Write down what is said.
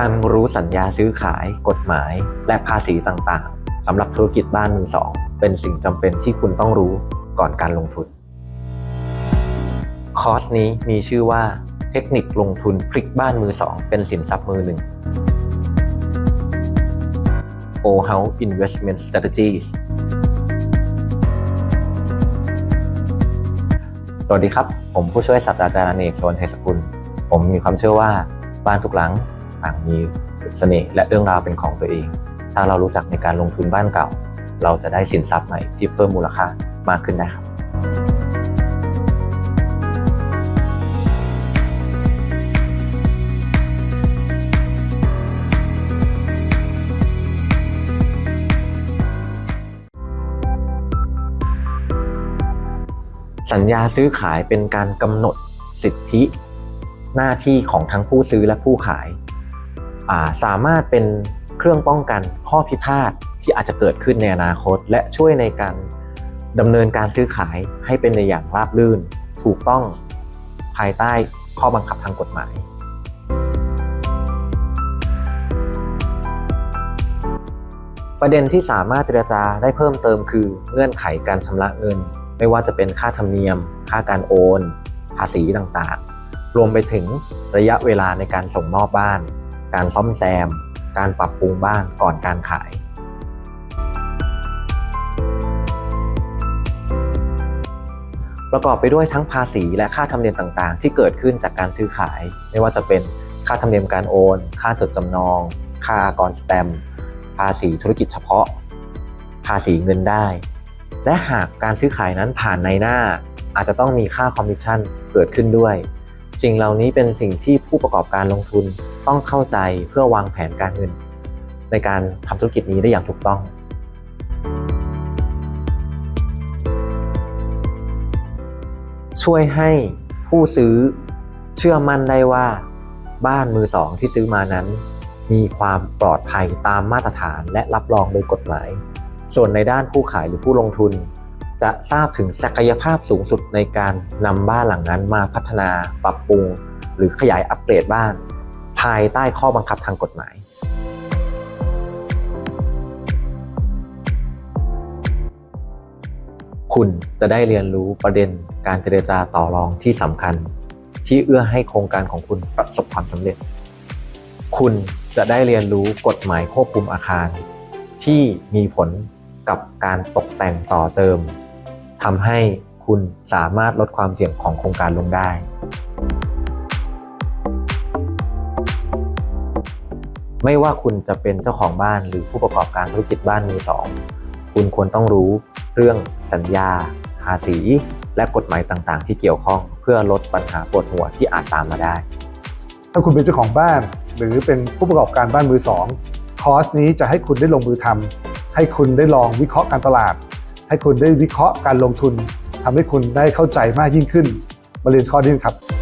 การรู้สัญญาซื้อขาย กฎหมาย และภาษีต่างๆสำหรับธุรกิจบ้านมือสองเป็นสิ่งจำเป็นที่คุณต้องรู้ก่อนการลงทุน คอร์สนี้มีชื่อว่าเทคนิคลงทุนพลิกบ้านมือสองเป็นสินทรัพย์มือหนึ่ง O House Investment Strategies สวัสดีครับ ผมผู้ช่วยศาสตราจารย์เนกชวนชัยสกุล ผมมีความเชื่อว่าบ้านทุกหลัง ต่างมีเสน่ห์และเรื่องราวเป็นของตัวเอง ถ้าเรารู้จักในการลงทุนบ้านเก่า เราจะได้สินทรัพย์ใหม่ที่เพิ่มมูลค่ามากขึ้นได้ครับสัญญาซื้อขายเป็นการกำหนดสิทธิ หน้าที่ของทั้งผู้ซื้อและผู้ขาย สามารถเป็นเครื่องป้องกันข้อพิพาทที่อาจจะเกิดขึ้นในอนาคต และช่วยในการดำเนินการซื้อขายให้เป็นในอย่างราบรื่น ถูกต้องภายใต้ข้อบังคับทางกฎหมาย ประเด็นที่สามารถเจรจาได้เพิ่มเติมคือเงื่อนไขการชำระเงิน ไม่ว่าจะเป็นค่าธรรมเนียม ค่าการโอน ภาษีต่างๆ รวมไปถึงระยะเวลาในการส่งมอบบ้าน การซ่อมแซม การปรับปรุงบ้านก่อนการขาย ประกอบไปด้วยทั้งภาษีและค่าธรรมเนียมต่างๆ ที่เกิดขึ้นจากการซื้อขาย ไม่ว่าจะเป็นค่าธรรมเนียมการโอน ค่าจดจำนอง ค่าอากรสแตม ภาษีธุรกิจเฉพาะ ภาษีเงินได้ และหากการซื้อขายนั้นผ่านในหน้า อาจจะต้องมีค่าคอมมิชชั่นเกิดขึ้นด้วย สิ่งเหล่านี้เป็นสิ่งที่ผู้ประกอบการลงทุน ต้องเข้าใจเพื่อวางแผนการเงิน ในการทำธุรกิจนี้ได้อย่างถูกต้อง ช่วยให้ผู้ซื้อเชื่อมั่นได้ว่าบ้านมือสองที่ซื้อมานั้น มีความปลอดภัยตามมาตรฐานและรับรองโดยกฎหมาย ส่วนในด้านผู้ขายหรือผู้ลงทุน จะทราบถึงศักยภาพสูงสุดในการนำบ้านหลังนั้นมาพัฒนาปรับปรุง หรือขยายอัปเกรดบ้าน ภายใต้ข้อบังคับทางกฎหมายคุณจะได้เรียนรู้ประเด็นการเจรจาต่อรองที่สำคัญ ที่เอื้อให้โครงการของคุณประสบความสำเร็จ คุณจะได้เรียนรู้กฎหมายควบคุมอาคาร ที่มีผลกับการตกแต่งต่อเติมทำให้คุณสามารถลดความเสี่ยงของโครงการลงได้ ไม่ว่าคุณจะเป็นเจ้าของบ้านหรือผู้ประกอบการธุรกิจบ้านมือสองคุณควรต้องรู้เรื่องสัญญา ภาษี และกฎหมายต่างๆ ที่เกี่ยวข้องเพื่อลดปัญหาปวดหัวที่อาจตามมาได้ ถ้าคุณเป็นเจ้าของบ้าน หรือเป็นผู้ประกอบการบ้านมือสองคอร์สนี้จะให้คุณได้ลงมือทำให้คุณได้ลองวิเคราะห์การตลาด ให้คุณได้วิเคราะห์การลงทุนทำให้คุณได้เข้าใจมากยิ่งขึ้นมาเรียนคอร์สนี้ครับ